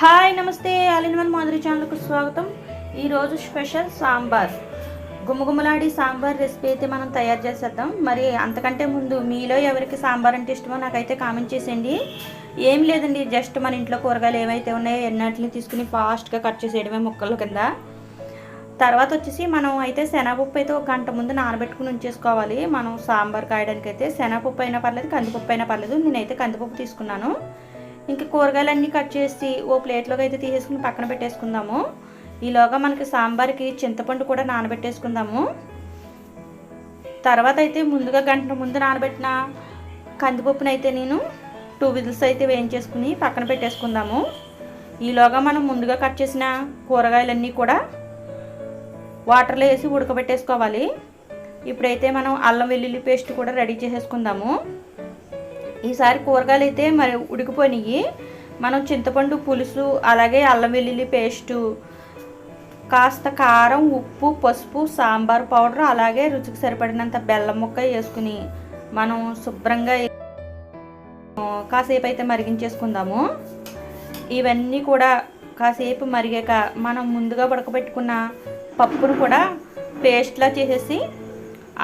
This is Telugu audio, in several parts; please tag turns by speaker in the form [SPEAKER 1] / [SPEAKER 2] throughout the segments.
[SPEAKER 1] హాయ్ నమస్తే. అలిన్వన్ మాధురి ఛానల్కు స్వాగతం. ఈరోజు స్పెషల్ సాంబార్. గుమగుమలాడి సాంబార్ రెసిపీ అయితే మనం తయారు చేసేద్దాం. మరి అంతకంటే ముందు మీలో ఎవరికి సాంబార్ అంటే ఇష్టమో నాకైతే కామెంట్ చేసేయండి. ఏం లేదండి జస్ట్ మన ఇంట్లో కూరగాయలు ఏమైతే ఉన్నాయో ఎన్నటిని తీసుకుని ఫాస్ట్గా కట్ చేసేయడమే ముక్కల కింద. తర్వాత వచ్చేసి మనం అయితే శనగపప్పు అయితే ఒక గంట ముందు నానబెట్టుకుని ఉంచేసుకోవాలి. మనం సాంబార్ కాయడానికి అయితే శనగపప్పు అయినా పర్లేదు కందిపప్పు అయినా పర్లేదు. నేనైతే కందిపప్పు తీసుకున్నాను. ఇంకా కూరగాయలన్నీ కట్ చేసి ఓ ప్లేట్లోకి అయితే తీసేసుకుని పక్కన పెట్టేసుకుందాము. ఈలోగా మనకి సాంబార్కి చింతపండు కూడా నానబెట్టేసుకుందాము. తర్వాత అయితే ముందుగా గంట ముందు నానబెట్టిన కందిపప్పును అయితే నేను టూ విజిల్స్ అయితే వేయించేసుకుని పక్కన పెట్టేసుకుందాము. ఈలోగా మనం ముందుగా కట్ చేసిన కూరగాయలన్నీ కూడా వాటర్లో వేసి ఉడకబెట్టేసుకోవాలి. ఇప్పుడైతే మనం అల్లం వెల్లుల్లి పేస్ట్ కూడా రెడీ చేసేసుకుందాము. ఈసారి కూరగాయలు అయితే మరి ఉడికిపోయినాయి. మనం చింతపండు పులుసు అలాగే అల్లం వెల్లుల్లి పేస్టు కాస్త కారం ఉప్పు పసుపు సాంబార్ పౌడర్ అలాగే రుచికి సరిపడినంత బెల్లం ముక్క వేసుకుని మనం శుభ్రంగా కాసేపు అయితే మరిగించేసుకుందాము. ఇవన్నీ కూడా కాసేపు మరిగాక మనం ముందుగా ఉడకబెట్టుకున్న పప్పును కూడా పేస్ట్లా చేసేసి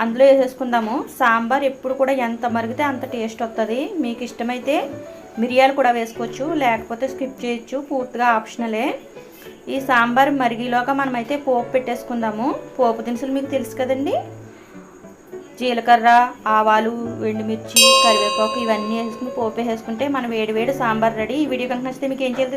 [SPEAKER 1] అందులో వేసేసుకుందాము. సాంబార్ ఎప్పుడు కూడా ఎంత మరిగితే అంత టేస్ట్ వస్తుంది మీకు ఇష్టమైతే మిరియాలు కూడా వేసుకోవచ్చు లేకపోతే స్కిప్ చేయొచ్చు పూర్తిగా ఆప్షనలే. ఈ సాంబార్ మరిగిలోగా మనమైతే పోపు పెట్టేసుకుందాము. పోపు దినుసులు మీకు తెలుసు కదండి? జీలకర్ర ఆవాలు ఎండుమిర్చి కరివేపాకు ఇవన్నీ వేసుకుని పోపు వేసుకుంటే మనం వేడి వేడి సాంబార్ రెడీ. ఈ వీడియో కనుక నచ్చితే మీకు ఏం చేయాలి